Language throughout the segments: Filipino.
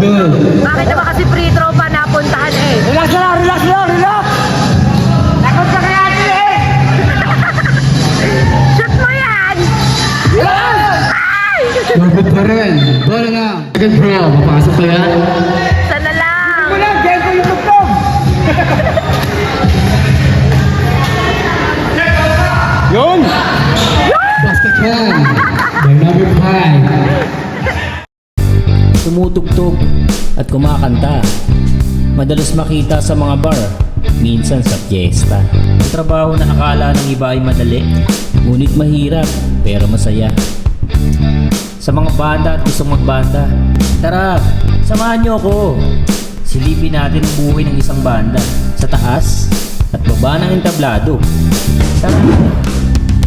Bakit naman kasi free throw pa napuntahan eh? Relax lang, relax lang, relax! Takot ka kaya ate eh! Shoot mo yan! Ay! Sugod pa rin. Bola na. Second throw. Papasok pa yan. Sana lang! Wala, dyan ko yung tugtog! Yun! Basket yan. Tumutugtog at kumakanta. Madalas makita sa mga bar, minsan sa fiesta. Ang trabaho na akala ng iba ay madali, ngunit mahirap pero masaya. Sa mga banda at gustong magbanda, tara, samahan niyo ako. Silipin natin ang buhay ng isang banda sa taas at baba ng entablado. Tara,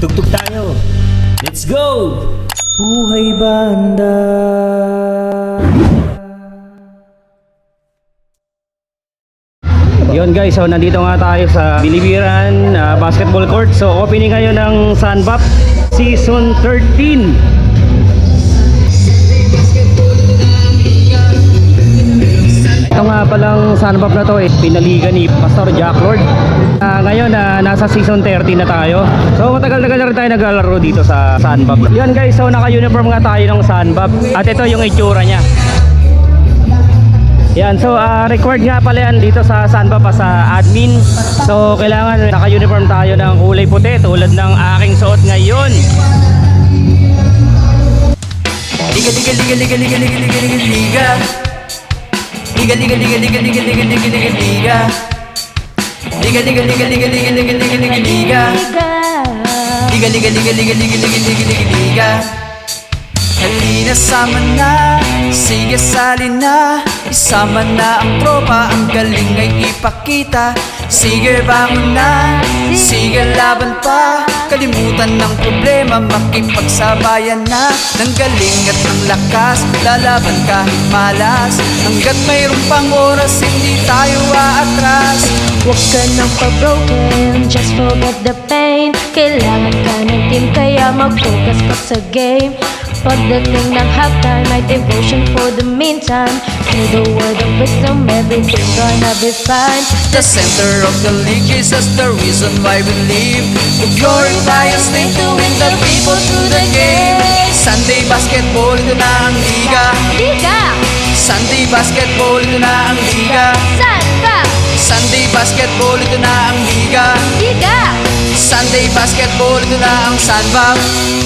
tugtog tayo. Let's go! Buhay banda. Yun guys, so nandito nga tayo sa Bilibiran ah, Basketball Court. So opening ngayon ng Sunbap Season 13. Ito nga palang Sunbap na to eh, pinaligan ni Pastor Jack Lord. Ah, ngayon na nasa season 30 na tayo. So matagal-tagal na rin tayo naglalaro dito sa Sunbap. Yun guys, so naka-uniform nga tayo ng Sunbap. At ito yung itsura niya. Yan, so ah, required nga pala yan dito sa Sanba pa sa admin. So kailangan naka-uniform tayo ng kulay puti tulad ng aking suot ngayon. Liga, liga, liga, liga, liga, liga, liga, liga, liga. Liga, liga, liga, liga, liga, liga, liga, liga, liga. Liga, liga, liga, liga, liga, liga, liga, liga, liga. Liga, liga, liga, liga, liga, liga, liga, liga, liga. Halina sama na, sige sali na Isama na ang tropa, ang galing ay ipakita. Sige bangon na, sige laban pa. Kalimutan ng problema, makipagsabayan na. Ng galing at ng lakas, lalaban kahit malas. Hanggat mayroon pang oras, hindi tayo aatras. Huwag ka nang pa-broken, just forget the pain. Kailangan ka ng team, kaya mag-focus ka sa game Pagdating ng halftime, my devotion for the meantime. To the word of wisdom, everything gonna be fine. The center of the league, Jesus, the reason why we live. To glorify His name, to win the people through the game. Sunday basketball, ito na ang liga. Liga! Sunday basketball, ito na ang liga? Sunday basketball, ito na ang liga. Liga! Sunday basketball, ito na ang na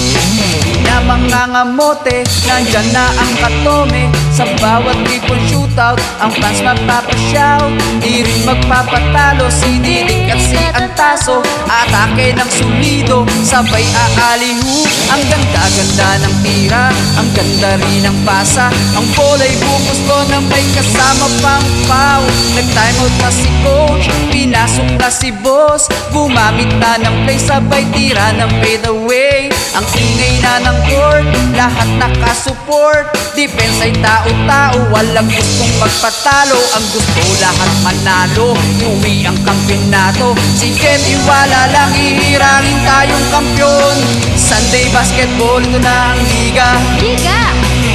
mga ngamote Nandyan na ang katome. Sa bawat triple shootout Ang fans magpapashout Di rin magpapatalo Si Didik at si Antaso. Atake ng sulido Sabay aalihu. Ang ganda-ganda ng tira Ang ganda rin ng pasa. Ang bola'y bumusto na may kasama pang pau Nag-time out na si coach Pinasok na si boss. Gumamit na ng play Sabay tira ng fade away. Ang ingay na ng court Lahat nakasupport. Defense ay tao-tao. Walang gustong magpatalo. Ang gusto lahat manalo. Uwi ang kampyonato. Si Jem Iwala lang Ihirangin tayong kampyon. Sunday basketball Ito na ang liga. Liga!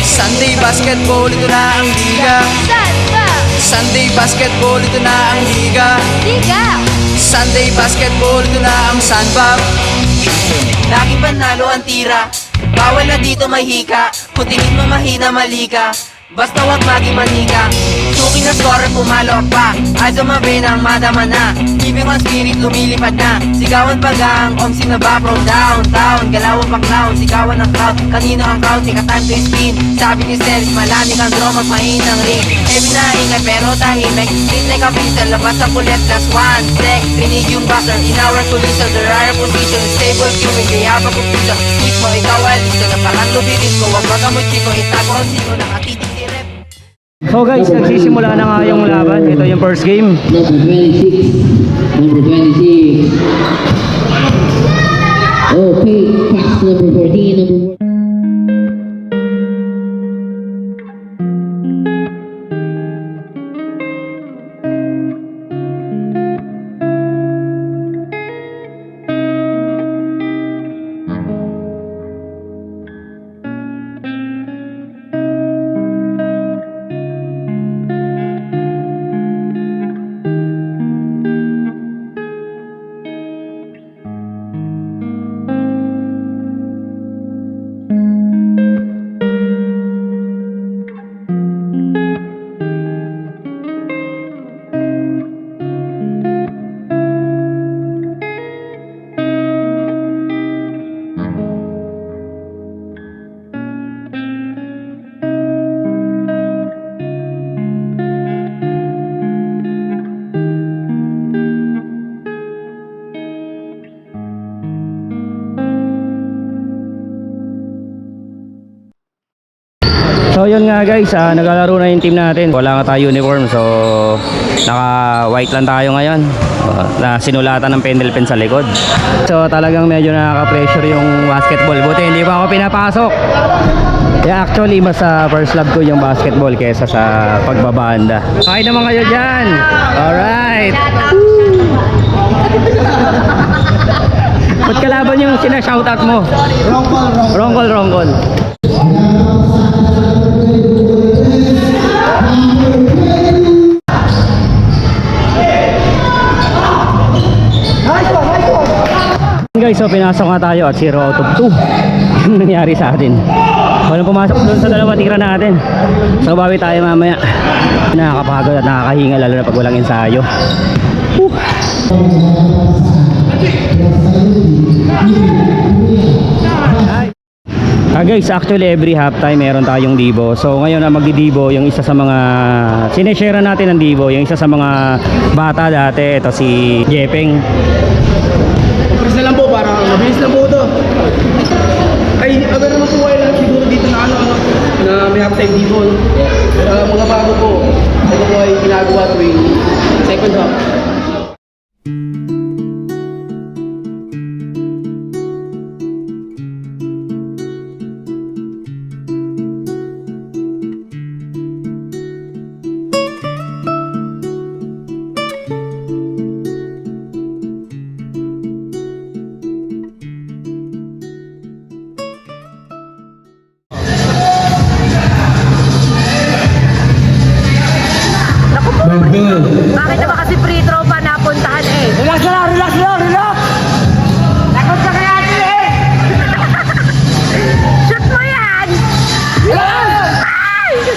Sunday basketball Ito na ang liga. Saan ka? Sunday basketball Ito na ang liga. Liga! Sunday basketball Ito na ang sandbag. Lagi panalo ang tira Bawal na dito may hika Kung tingin mo mahina mali Basta wag maging manika. Suki na score pumalo pa. Ay sumabi ng madama na. Keeping on spirit lumilipad na. Sigawan pagang Om sinaba from downtown Galawan pa clown Sigawan ng crowd Kanino ang crowd Tika time to spin. Sabi ni Sels Malamig ang draw Magmahinang ring. Heavy na ingay pero tahimik. Treat like a pistol Labas ang kulit Last one sec. Rinig yung buzzer In our collision. The rare position Stable queuing Kaya pa confusion Hit mo ikaw ay listo Na parang lubilis ko Huwag magamot chiko Itago ang siko Nakatitig si rep So guys, nagsisimula na nga yung laban. Ito yung first game. Number 26. Number 26. Okay, pass number 14. Number 14. So yun nga guys, ah, naglalaro na yung team natin. Wala nga tayo uniform so naka white lang tayo ngayon. Na sinulatan ng pendel pen sa likod. So talagang medyo nakaka-pressure yung basketball. Buti hindi pa ako pinapasok. Yeah, actually mas sa first love ko yung basketball kesa sa pagbabanda. Okay naman kayo dyan. Alright. Ba't kalaban yung sina-shoutout mo? Rongkol, rongkol. Guys, so pinasok nga tayo at 0 out of 2 yung nangyari sa atin. Walang pumasok doon sa dalawa tira natin. So bawi tayo mamaya. Nakakapagod at nakakahinga lalo na pag walang ensayo. Ah guys, actually every halftime meron tayong dibo. So ngayon na magdidibo yung isa sa mga sineshare natin ng dibo, yung isa sa mga bata dati, ito si Jepeng. Para mabilis lang po ito. Ay, aga naman po kayo lang siguro dito na ano, ano na may half time dito. Uh, mga bago po. Ito po ay ginagawa tuwing second half.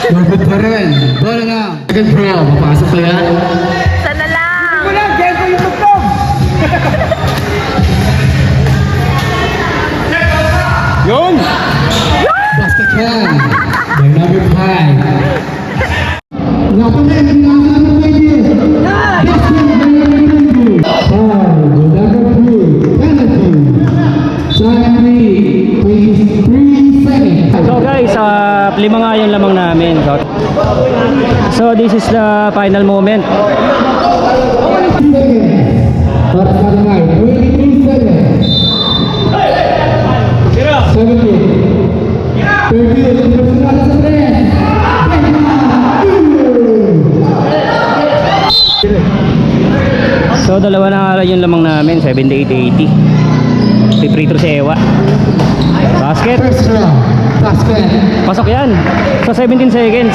Good pa rin. Bola na. Second throw. Papasok ko yan. Sana lang! Wala, game ko yung tugtog! Yun! Basket yan. Number five. Napunta yung pinaka ng pwede. Basket by number two. Foul. Number two. Penalty. Three. Please. Three seconds. So guys, uh, lima nga so this is the final moment. Para sa kanangay. 23 seconds. 17. 30. Personal sa tres. So dalawa na nga yung lamang namin, 78-80. Piprito si Ewa. Basket. First round. Basket. Pasok yan. Sa 17 seconds.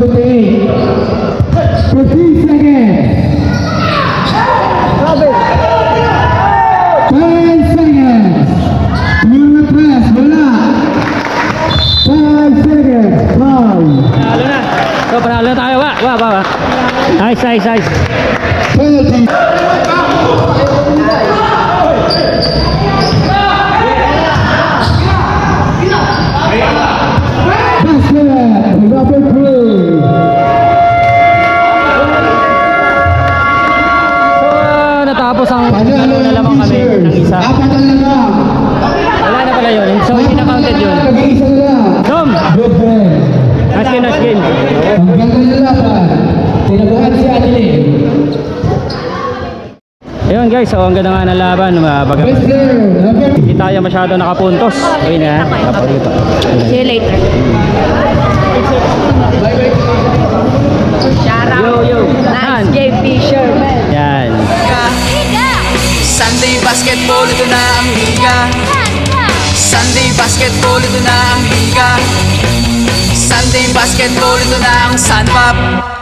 Nice, nice, Ayun guys, so ang ganda nga ng laban. Uh, baga, hindi tayo masyado nakapuntos. Okay na. Naparito. See you later. Shout out! Yo, yo. Nice game, Fisherman! Yan. Sunday basketball, ito na ang liga Sunday basketball, ito na ang liga Sunday basketball, ito na ang sunpop